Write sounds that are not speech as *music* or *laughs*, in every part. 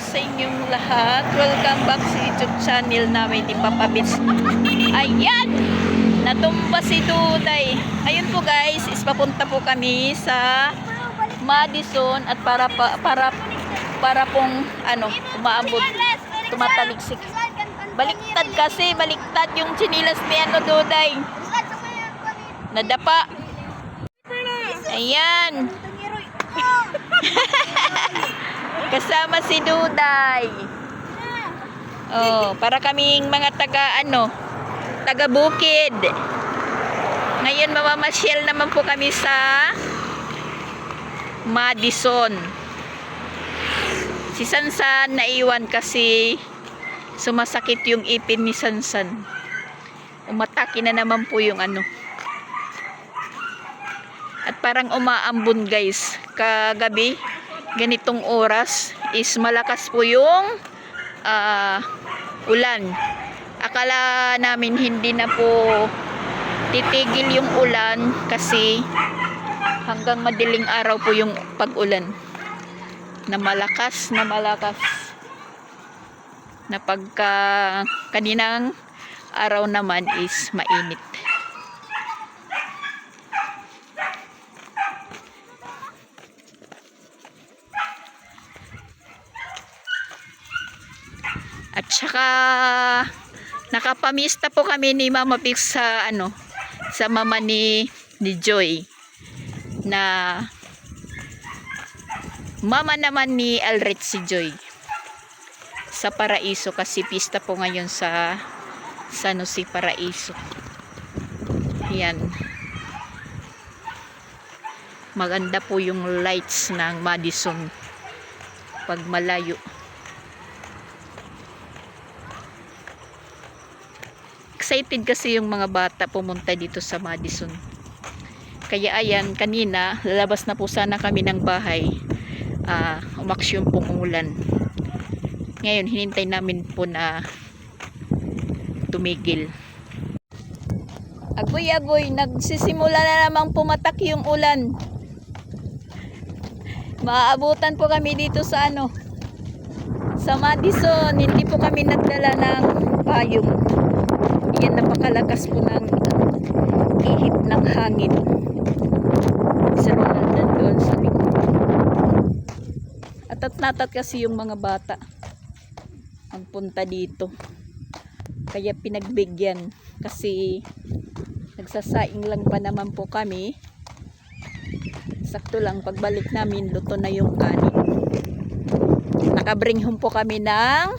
sa inyong lahat. Welcome back sa YouTube channel namin ni Papa Bits. Ayan! Natumba si Duday. Ayun po guys, is papunta po kami sa Madison at para pa, para para pong ano, umaabot, tumataliksik. Baliktad kasi, baliktad yung chinilas ni ano Duday. Nadapa. Ayan. *laughs* Kasama si Duday. Oh, para kaming mga taga ano, taga Bukid. Ngayon mamamasyal naman po kami sa Madison. Si Sansan naiwan kasi sumasakit yung ipin ni Sansan. Umatake na naman po yung ano. At parang umaambon guys. Kagabi, ganitong oras is malakas po yung ah, ulan. Akala namin hindi na po titigil yung ulan kasi hanggang madiling araw po yung pag-ulan. Na malakas, na malakas. Na pagka kaninang araw naman is mainit. At saka nakapamista po kami ni Mama Pix sa ano sa mama ni ni Joy na mama naman ni Alred si Joy sa Paraiso kasi pista po ngayon sa sa ano si Paraiso. Yan. Maganda po yung lights ng Madison pag malayo. Excited kasi yung mga bata pumunta dito sa Madison. Kaya ayan, kanina, lalabas na po sana kami ng bahay. Uh, umaksyon pong ulan. Ngayon, hinintay namin po na tumigil. Agoy, agoy, nagsisimula na namang pumatak yung ulan. Maaabutan po kami dito sa ano, sa Madison. Hindi po kami nagdala ng payong. Napakalakas po ng ihip ng hangin. Si Ronald doon sa likod. At at natat kasi yung mga bata ang punta dito. Kaya pinagbigyan kasi nagsasaing lang pa naman po kami. Sakto lang pagbalik namin luto na yung kanin. Nakabring home po kami ng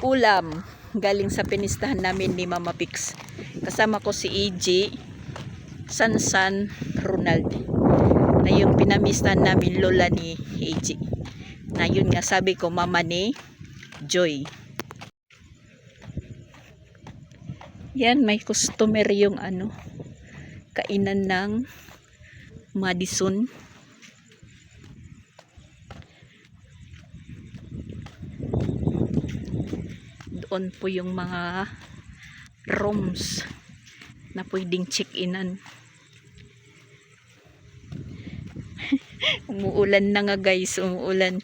ulam galing sa pinistahan namin ni Mama Pix. Kasama ko si EJ, Sansan, Ronald. Na yung pinamistahan namin lola ni EJ. Na yun nga sabi ko mama ni Joy. Yan, may customer yung ano, kainan ng Madison. Doon po yung mga rooms na pwedeng check-inan. *laughs* umuulan na nga guys, umuulan.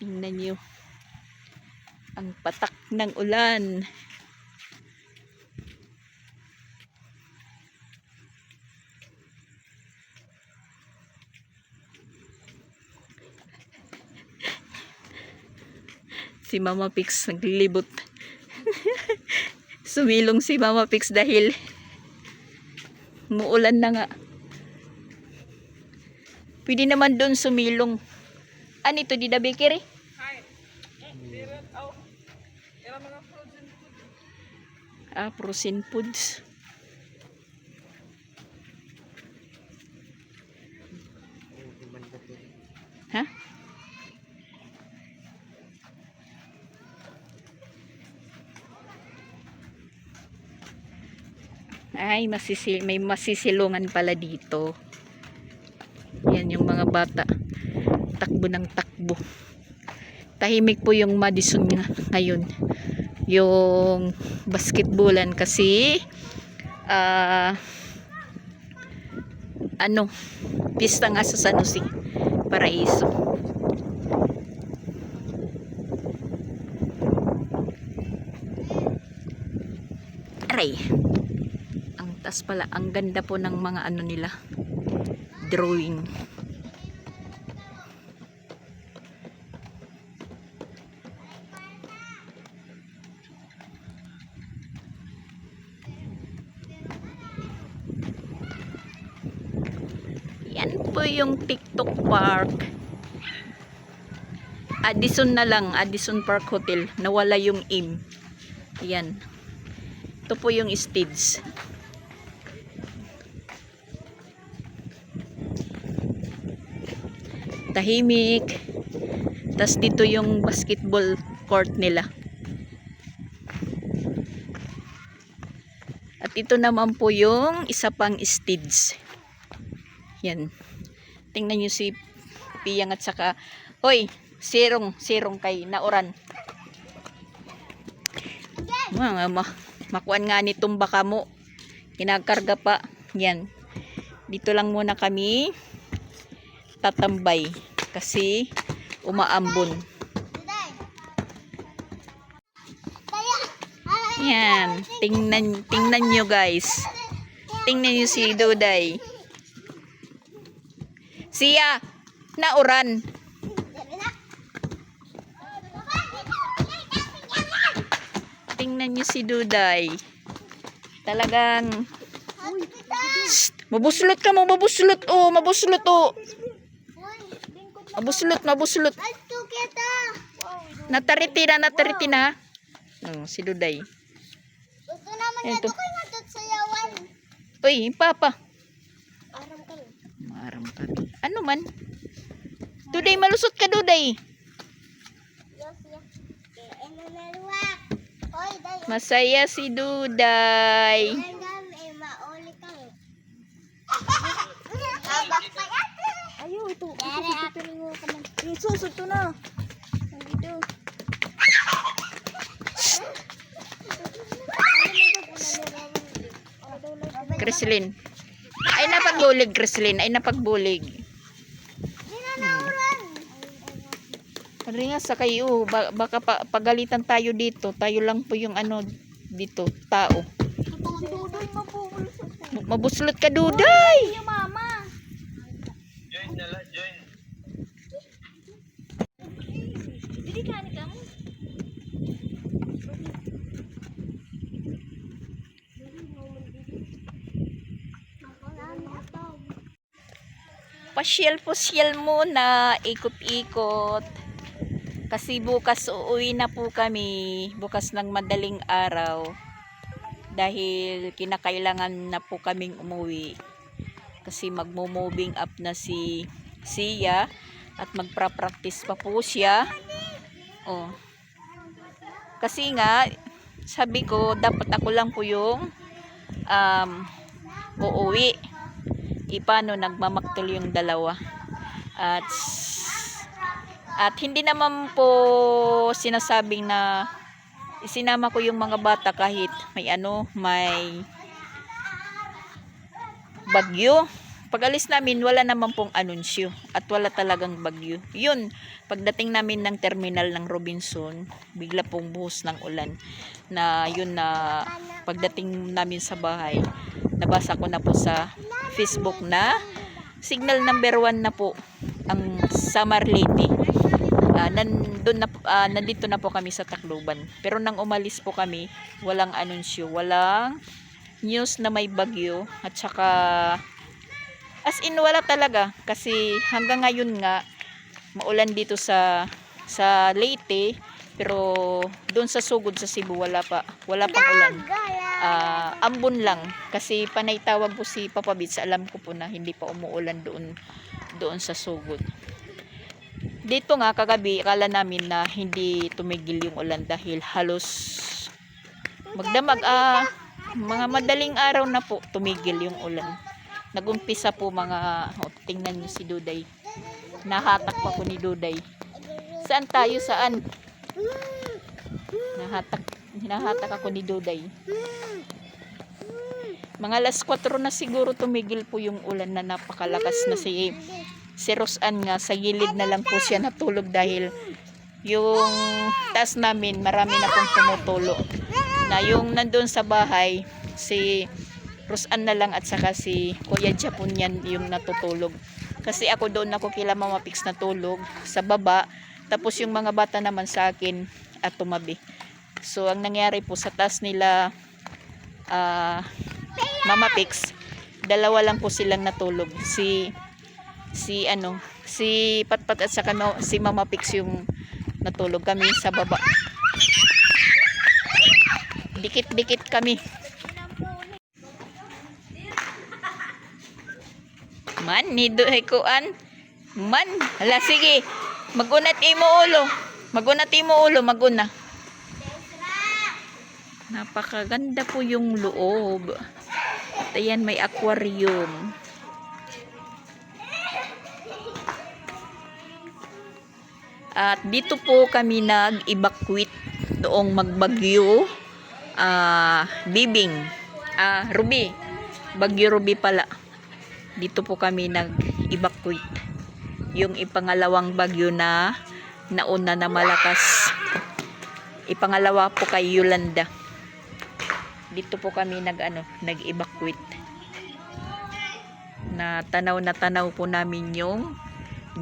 Tingnan nyo. Ang patak ng ulan. Si Mama Pix naglilibot. Sumilong si Mama Pix dahil muulan na nga. Pwede naman doon sumilong. Ano ito, di da bakery? Ah, frozen foods. Ay, masisil may masisilungan pala dito. Yan yung mga bata. Takbo ng takbo. Tahimik po yung Madison nga, ngayon. Yung basketballan kasi uh, ano, pista nga sa San Jose, Paraiso. Aray. Tas pala, ang ganda po ng mga ano nila. Drawing. Yan po yung TikTok Park. Addison na lang, Addison Park Hotel. Nawala yung im. Yan. Ito po yung stage. Tahimik. Tapos dito yung basketball court nila. At ito naman po yung isa pang stage. Yan. Tingnan nyo si Piyang at saka, Hoy, sirong, sirong kay Nauran. Mga ma makuan nga nitong baka mo. Kinakarga pa. Yan. Dito lang muna kami tatambay kasi umaambon. Yan. Tingnan, tingnan nyo guys. Tingnan nyo si Duday. Siya, nauran. Tingnan nyo si Duday. Talagang, Shh, mabuslot ka mo, mabuslot oh, mabuslot oh. Mabuslot, mabuslot. Natariti na, natariti na. Oh, si Duday. Gusto naman Ito. ito ko nga doon sa yawan. Uy, papa. Aram ka. Maram ka. Ano man? Duday, malusot ka, Duday. Yes, yes. Kaya ano na luwak. Hoy, day. Masaya si Duday. *laughs* Hanggang may mauli ka. Habak pa yan. Ayaw, ito. Dere, Ito, ito, ito, ka man. Yung susod to na. Nandito. Kreslin. Ay napagbulig, Kreslin. Ay napagbulig. Pari nga sa kayo, ba- baka pa, pagalitan tayo dito. Tayo lang po yung ano dito, tao. Mabuslot ka, Duday! Yung mama. Dili ka ni kamo. Pasyal-pasyal muna, ikot-ikot. Kasi bukas uuwi na po kami, bukas ng madaling araw. Dahil kinakailangan na po kaming umuwi. Kasi magmo-moving up na si Sia at magpra-practice pa po siya. Oh. Kasi nga, sabi ko, dapat ako lang po yung um, uuwi ipano nagmamaktol yung dalawa. At at hindi naman po sinasabing na isinama ko yung mga bata kahit may ano may bagyo. Pag alis namin wala naman pong anunsyo at wala talagang bagyo. Yun pagdating namin ng terminal ng Robinson bigla pong buhos ng ulan na yun na pagdating namin sa bahay nabasa ko na po sa Facebook na signal number one na po ang Samar Leyte. Ah, nandun na, ah, nandito na po kami sa Tacloban. Pero nang umalis po kami, walang anunsyo, walang news na may bagyo at saka as in wala talaga kasi hanggang ngayon nga maulan dito sa sa Leyte pero doon sa sugod sa Cebu wala pa wala pang ulan. ah, ambon lang kasi panay tawag po si Papa Bits alam ko po na hindi pa umuulan doon doon sa sugod. Dito nga kagabi akala namin na hindi tumigil yung ulan dahil halos magdamag ah mga madaling araw na po tumigil yung ulan. Nagumpisa po mga oh, tingnan niyo si Duday. Nahatak pa po ni Duday. Saan tayo saan nahatak hinahatak ako ni Duday mga alas 4 na siguro tumigil po yung ulan na napakalakas na si si Rosan nga sa gilid na lang po siya natulog dahil yung taas namin marami na pong tumutulo na. Yung nandun sa bahay, si Rosan na lang at saka si Kuya Japon yan yung natutulog. Kasi ako doon ako kila Mama Pix natulog sa baba. Tapos yung mga bata naman sa akin at tumabi. So ang nangyari po sa taas nila ah, Mama Pix, dalawa lang po silang natulog. Si si ano, si Patpat at saka no, si Mama Pix yung natulog kami sa baba. Dikit-dikit kami. Man, ni duhay kuan. Man, hala sige. Magunat imo ulo. Magunat imo ulo, maguna. Napakaganda po yung loob. At ayan, may aquarium. At dito po kami nag-evacuate doong magbagyo. Ah, Bibing. Ah, Ruby. Bagyo Ruby pala. Dito po kami nag-evacuate. Yung ipangalawang bagyo na nauna na malakas. Ipangalawa po kay Yolanda. Dito po kami nag ano, nag-evacuate. Na tanaw na tanaw po namin yung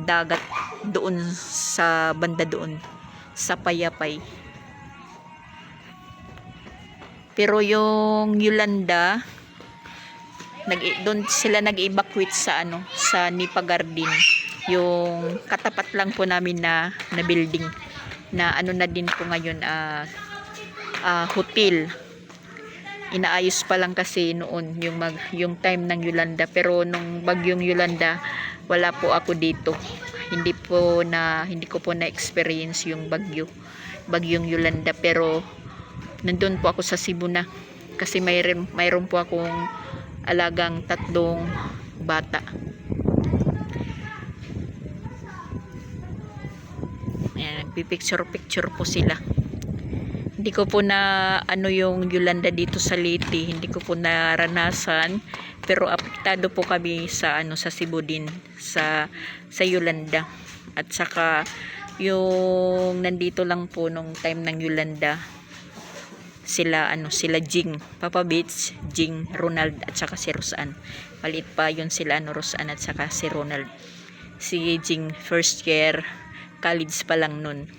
dagat doon sa banda doon sa Payapay. Pero yung Yolanda nag doon sila nag-evacuate sa ano sa Nipa Garden yung katapat lang po namin na na building na ano na din po ngayon ah ah, hotel. Inaayos pa lang kasi noon yung mag yung time ng Yolanda. Pero nung bagyong Yolanda wala po ako dito. Hindi po na hindi ko po na experience yung bagyo bagyong Yolanda. Pero nandun po ako sa Cebu na. Kasi mayroon mayroon po akong alagang tatlong bata Ayan, nagpipicture-picture po sila. Hindi ko po na ano yung Yolanda dito sa Leyte, hindi ko po naranasan, pero apektado po kami sa ano sa Cebu din sa sa Yolanda. At saka yung nandito lang po nung time ng Yolanda sila ano sila Jing, Papa Beats, Jing, Ronald at saka si Rosan. Maliit pa yun sila ano Rosan at saka si Ronald. Si Jing first year college pa lang nun.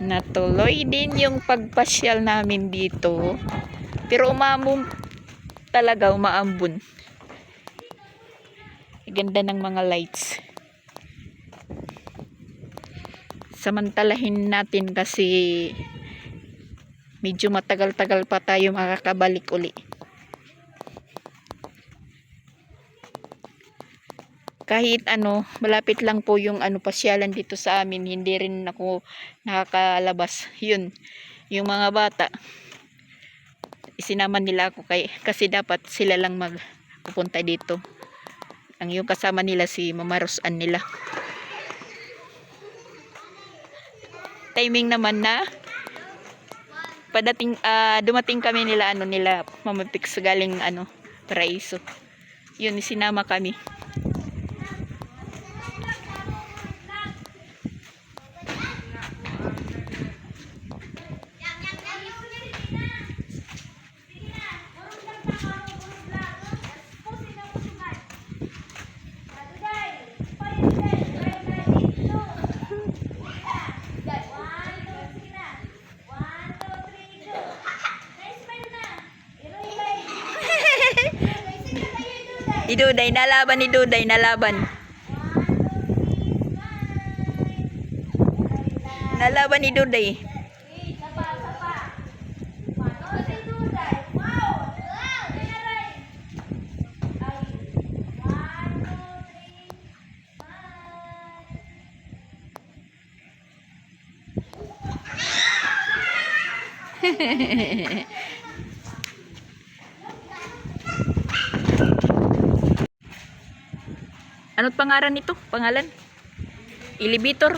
Natuloy din yung pagpasyal namin dito. Pero umambon talaga, umaambon. Ganda ng mga lights. Samantalahin natin kasi medyo matagal-tagal pa tayo makakabalik uli. Kahit ano, malapit lang po yung ano pasyalan dito sa amin, hindi rin ako nakakalabas. Yun, yung mga bata, isinama nila ako kay, kasi dapat sila lang magpupunta dito. Ang yung kasama nila si Mama Rosan nila. Timing naman na padating ah, dumating kami nila ano nila Mama Pix galing ano Paraiso. Yun sinama kami. Duday, nalaban ni Duday, nalaban. Nalaban ni Duday. *laughs* Ano't pangalan nito? Pangalan? Elevator.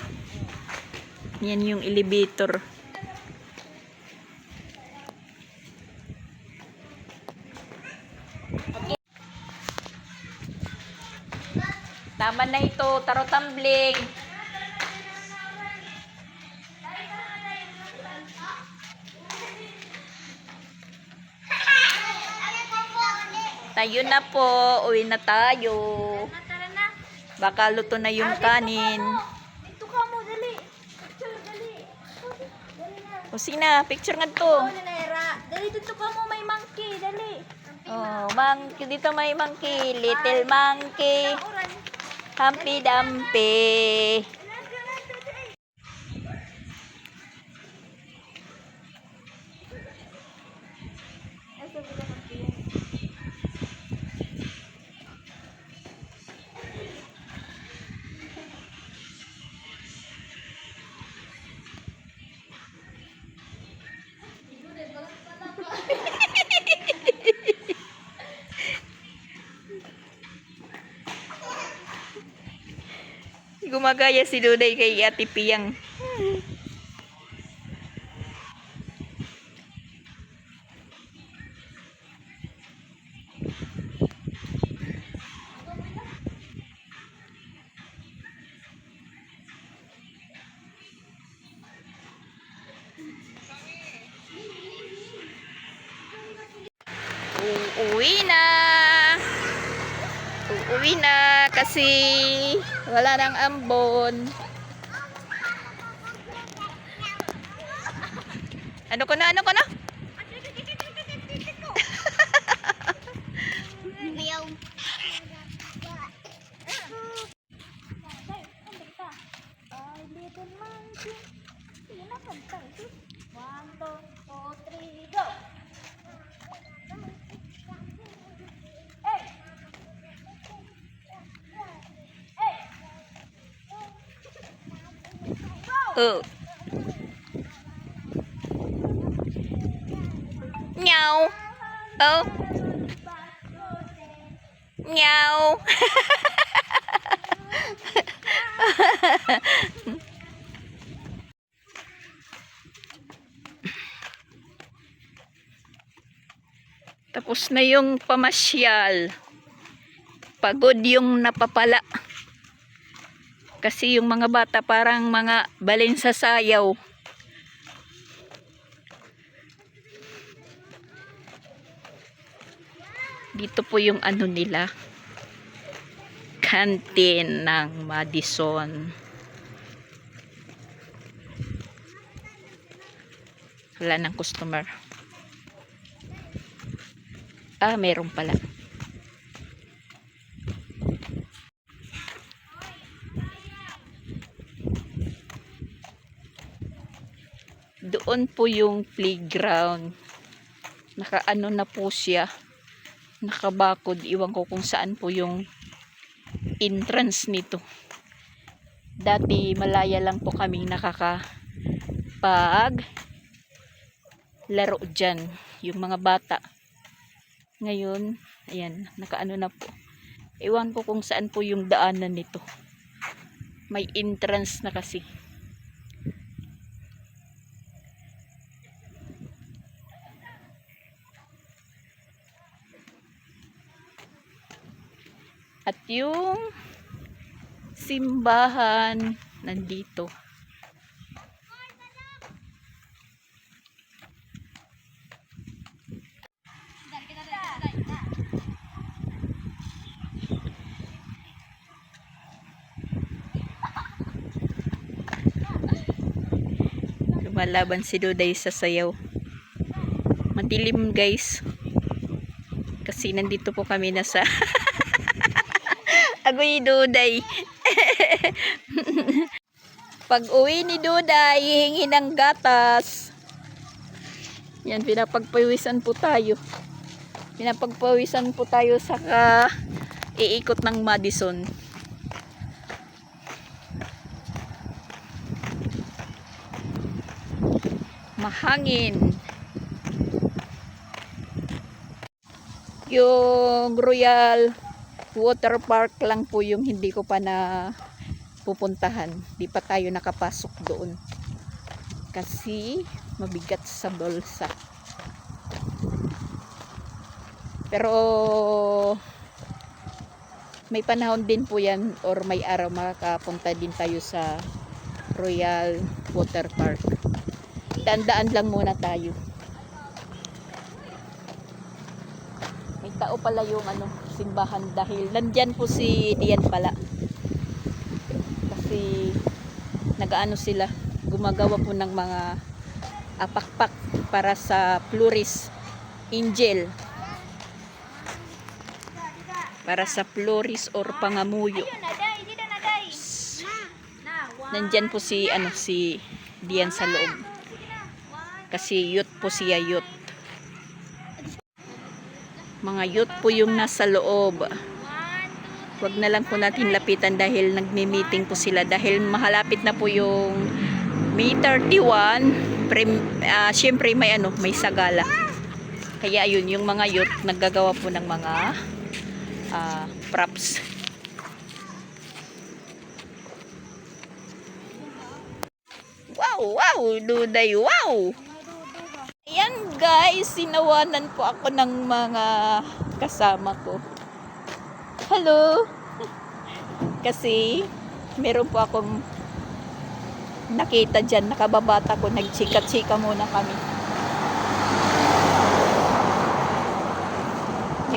Yan yung elevator. Tama na ito. Taro tumbling. Tayo na po. Uwi na tayo. Baka luto na yung kanin. Dito ka mo, dali. Picture, dali. O sina, picture nga to. Oh. Dali, dito ka mo, may monkey, dali. Oh, monkey. Dito may monkey. Little monkey. Oran. Gumagaya si Duday kay Ate Piyang. Uuwi na. Uuwi na kasi wala nang ambon. Ano ko na? Ano ko na? Meow. Ay, little monkey. Sige na, kanta. One, two, two, three, go! Hey! Hey! Meow. Oh. Meow. Tapos na yung pamasyal. Pagod yung napapala. Kasi yung mga bata parang mga balin sa sayaw. Dito po yung ano nila. Canteen ng Madison. Wala ng customer. Ah, meron pala. Doon po yung playground. Nakaano na po siya. Nakabakod. Iwan ko kung saan po yung entrance nito. Dati malaya lang po kaming nakakapag laro dyan. Yung mga bata. Ngayon, ayan, nakaano na po. Iwan ko kung saan po yung daanan nito. May entrance na kasi. At yung simbahan nandito. Lumalaban si Duday sa sayaw. Madilim guys. Kasi nandito po kami na sa *laughs* Agoy Duday. *laughs* Pag uwi ni Duday, hihingi ng gatas. Yan, pinapagpawisan po tayo. Pinapagpawisan po tayo sa iikot ng Madison. Mahangin. Yung Royal water park lang po yung hindi ko pa na pupuntahan. Di pa tayo nakapasok doon. Kasi mabigat sa bulsa. Pero may panahon din po yan or may araw makakapunta din tayo sa Royal Water Park. Dandaan lang muna tayo. May tao pala yung ano, simbahan dahil nandyan po si Dian pala. Kasi nagaano sila, gumagawa po ng mga apakpak para sa Floris Angel. Para sa Floris or Pangamuyo. Nandyan po si ano si Dian sa loob. Kasi youth po siya youth. Mga youth po yung nasa loob. Huwag na lang po natin lapitan dahil nagmi-meeting po sila dahil mahalapit na po yung May 31. Prim, ah, Siyempre may ano, may sagala. Kaya ayun, yung mga youth naggagawa po ng mga ah, props. Wow, wow, duday, wow! Guys, sinawanan po ako ng mga kasama ko. Hello! Kasi, meron po akong nakita dyan, nakababata ko, nagchika-chika muna kami.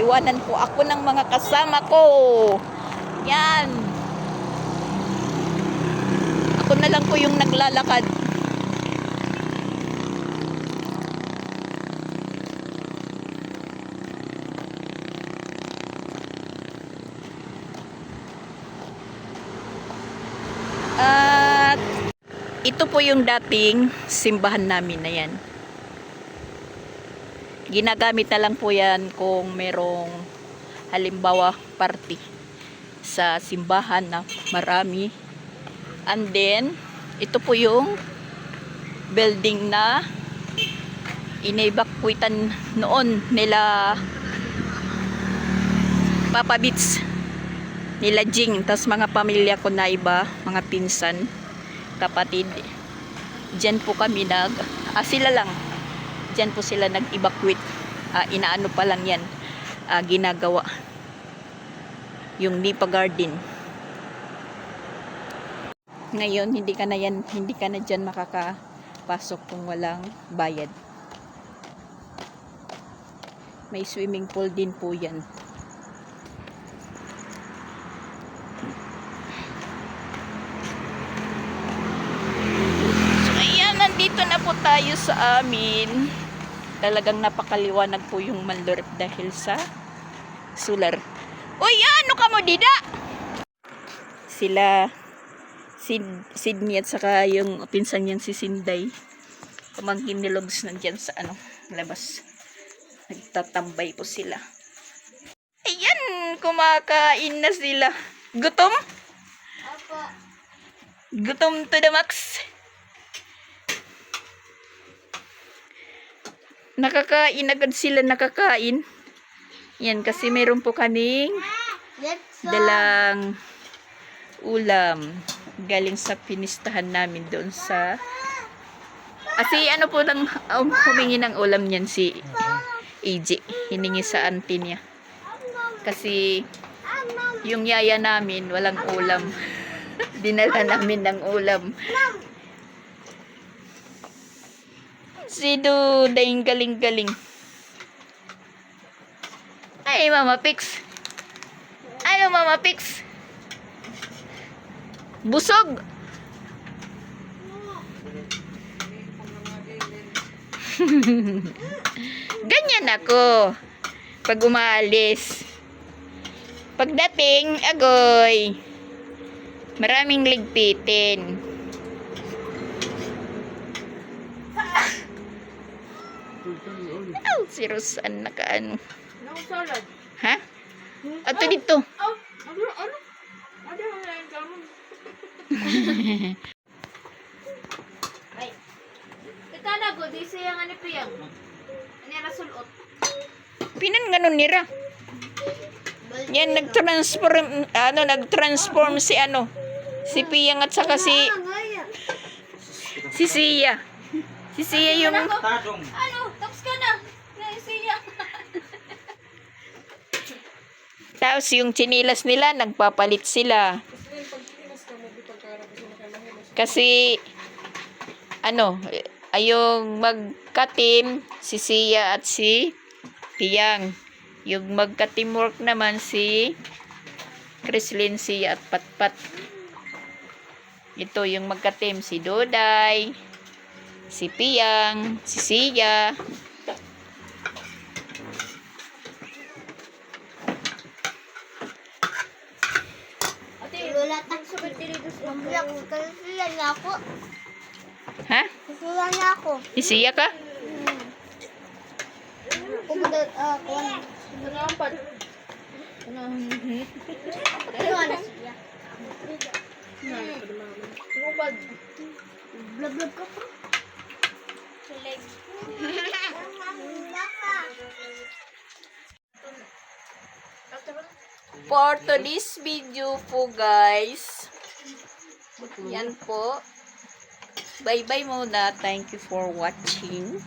Iwanan po ako ng mga kasama ko. Yan. Ako na lang po yung naglalakad. Ito po yung dating simbahan namin na yan. Ginagamit na lang po yan kung merong halimbawa party sa simbahan na marami. And then, ito po yung building na inevacuitan noon nila Papa Beats nila Jing, tas mga pamilya ko na iba, mga pinsan, kapatid. Diyan po kami nag, ah, sila lang, diyan po sila nag-evacuate. Ah, inaano pa lang yan, ah, ginagawa. Yung Nipa Garden. Ngayon, hindi ka na yan, hindi ka na dyan makakapasok kung walang bayad. May swimming pool din po yan. So, ayan, nandito na po tayo sa amin. Talagang napakaliwanag po yung Mandurip dahil sa solar. Uy, ano ka mo, Dida? Sila, Sid, Sidney at saka yung pinsan niyang si Sinday. Pamangkin ni Logs nandyan sa ano, labas. Nagtatambay po sila. Ayan, kumakain na sila. Gutom? Opo. Gutom to the max. Nakakain agad sila nakakain. Yan kasi meron po go. dalang ulam galing sa pinistahan namin doon sa Ah, si ano po lang um, humingi ng ulam niyan si AJ. Hiningi sa auntie niya. Kasi yung yaya namin walang ulam. *laughs* Dinala namin ng ulam. Si Duday galing-galing. Ay, Mama Pix. Ano, Mama Pix? Busog. *laughs* Ganyan ako. Pag umaalis. Pagdating, agoy. Maraming ligpitin. Si Rosan nakaano. No salad. Ha? Ato dito. Oh, ano, ano? Ano yung lain ka mo? *laughs* Ay. Ito na, go. Di siya nga ni Piyang. Yung rasulot? Pinan ganun nira. Yan nag-transform ano nag-transform si ano si Piyang at saka si si Sia. Si Sia yung. Ano? Tapos ka na. Ngayon siya. Tapos yung chinilas nila nagpapalit sila. Kasi ano ayong magka-team si Sia at si Piyang. Yung magka-teamwork naman si Chrislyn, si at Patpat. Ito yung magka-team si Doday, si Piyang, si Sia. Wala tang subit dito sa vlog. Kasi yan na ako. Ha? Kasi yan ako. Sia ka? Kumada, ah, kuwan. Nangampat. Ano siya? Nangupad. Vlog-vlog ka pa. For today's video po guys, yan po. Bye-bye muna. Thank you for watching.